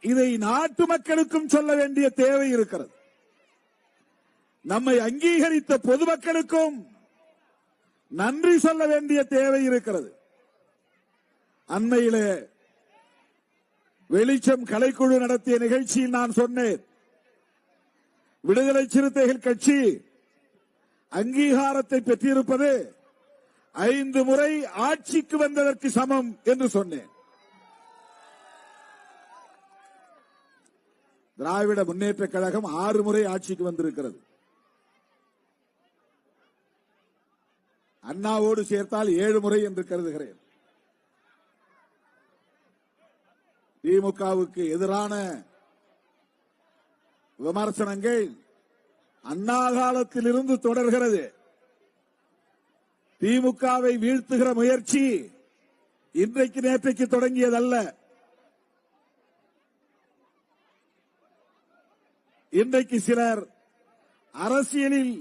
இதை நாட்டு மக்களுக்கும் சொல்ல வேண்டிய தேவை இருக்கிறது. நம்மை அங்கீகரித்த பொதுமக்களுக்கும் நன்றி சொல்ல வேண்டிய தேவை இருக்கிறது. அண்மையிலே வெளிச்சம் கலைக்குழு நடத்திய நிகழ்ச்சியில் நான் சொன்னேன் விடுதலை சிறுத்தைகள் கட்சி அங்கீகாரத்தை பெற்றிருப்பது ஐந்து முறை ஆட்சிக்கு வந்ததற்கு சமம் என்று சொன்னேன். திராவிட முன்னேற்ற கழகம் ஆறு முறை ஆட்சிக்கு வந்திருக்கிறது. அண்ணாவோடு சேர்த்தால் ஏழு முறை என்று கருதுகிறேன். திமுகவுக்கு எதிரான விமர்சனங்கள் அண்ணா காலத்திலிருந்து தொடர்கிறது. திமுகவை வீழ்த்துகிற முயற்சி இன்றைக்கு நேற்றைக்கு தொடங்கியதல்ல. இன்றைக்கு சிலர் அரசியலில்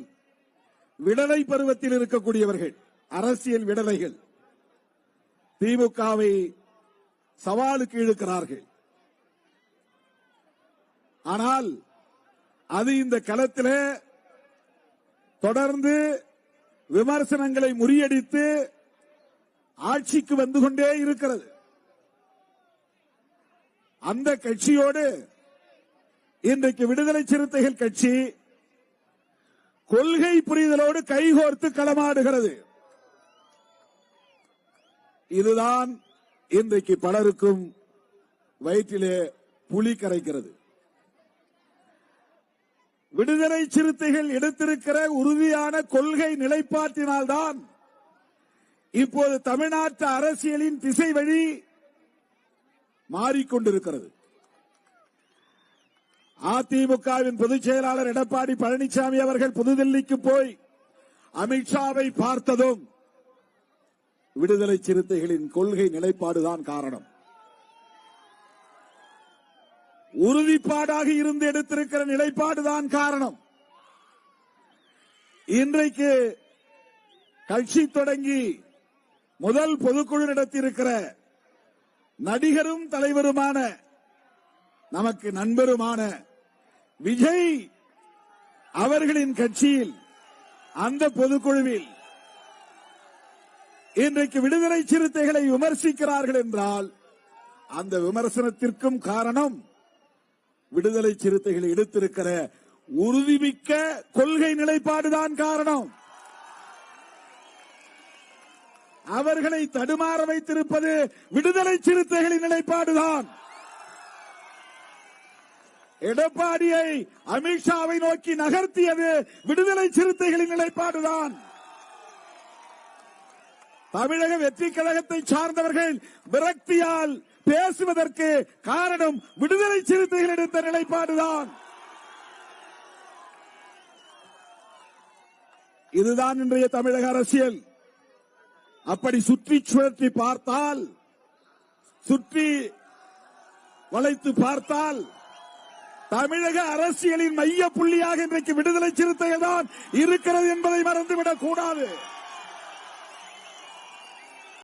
விடலை பருவத்தில் இருக்கக்கூடியவர்கள் அரசியல் விடலைகள். திமுகவை சவாலுக்கு இழுக்கிறார்கள். ஆனால் அது இந்த களத்தில் தொடர்ந்து விமர்சனங்களை முறியடித்து ஆட்சிக்கு வந்து கொண்டே இருக்கிறது. அந்த கட்சியோடு இன்றைக்கு விடுதலை சிறுத்தைகள் கட்சி கொள்கை புரிதலோடு கைகோர்த்து களமாடுகிறது. இதுதான் இன்றைக்கு பலருக்கும் வயிற்றிலே புலி கரைக்கிறது. விடுதலை சிறுத்தைகள் எடுத்திருக்கிற உறுதியான கொள்கை நிலைப்பாட்டினால்தான் இப்போது தமிழ்நாட்டு அரசியலின் திசை வழி மாறிக்கொண்டிருக்கிறது. அதிமுகவின் பொதுச் செயலாளர் எடப்பாடி பழனிசாமி அவர்கள் புதுதில்லிக்கு போய் அமித்ஷாவை பார்த்ததும் விடுதலை சிறுத்தைகளின் கொள்கை நிலைப்பாடுதான் காரணம். உறுதிப்பாடாக இருந்து எடுத்திருக்கிற நிலைப்பாடுதான் காரணம். இன்றைக்கு கட்சி தொடங்கி முதல் பொதுக்குழு நடத்தியிருக்கிற நடிகரும் தலைவருமான நமக்கு நண்பருமான விஜய் அவர்களின் கட்சியில் அந்த பொதுக்குழுவில் இன்றைக்கு விடுதலை சிறுத்தைகளை விமர்சிக்கிறார்கள் என்றால் அந்த விமர்சனத்திற்கும் காரணம் விடுதலை சிறுத்தைகள் எடுத்திருக்கிற உறுதிமிக்க கொள்கை நிலைப்பாடுதான் காரணம். அவர்களை தடுமாற வைத்திருப்பது விடுதலை சிறுத்தைகளின் நிலைப்பாடுதான். எடப்பாடியை அமித்ஷாவை நோக்கி நகர்த்தியது விடுதலை சிறுத்தைகளின் நிலைப்பாடுதான். தமிழக வெற்றி கழகத்தை சார்ந்தவர்கள் விரக்தியால் பேசுவதற்கு காரணம் விடுதலை சிறுத்தைகள் எடுத்த நிலைப்பாடுதான். இதுதான் இன்றைய தமிழக அரசியல். அப்படி சுற்றி சுழற்றி பார்த்தால் சுற்றி வளைத்து பார்த்தால் தமிழக அரசியலின் மைய புள்ளியாக இன்றைக்கு விடுதலை சிறுத்தைகள் தான் இருக்கிறது என்பதை மறந்துவிடக் கூடாது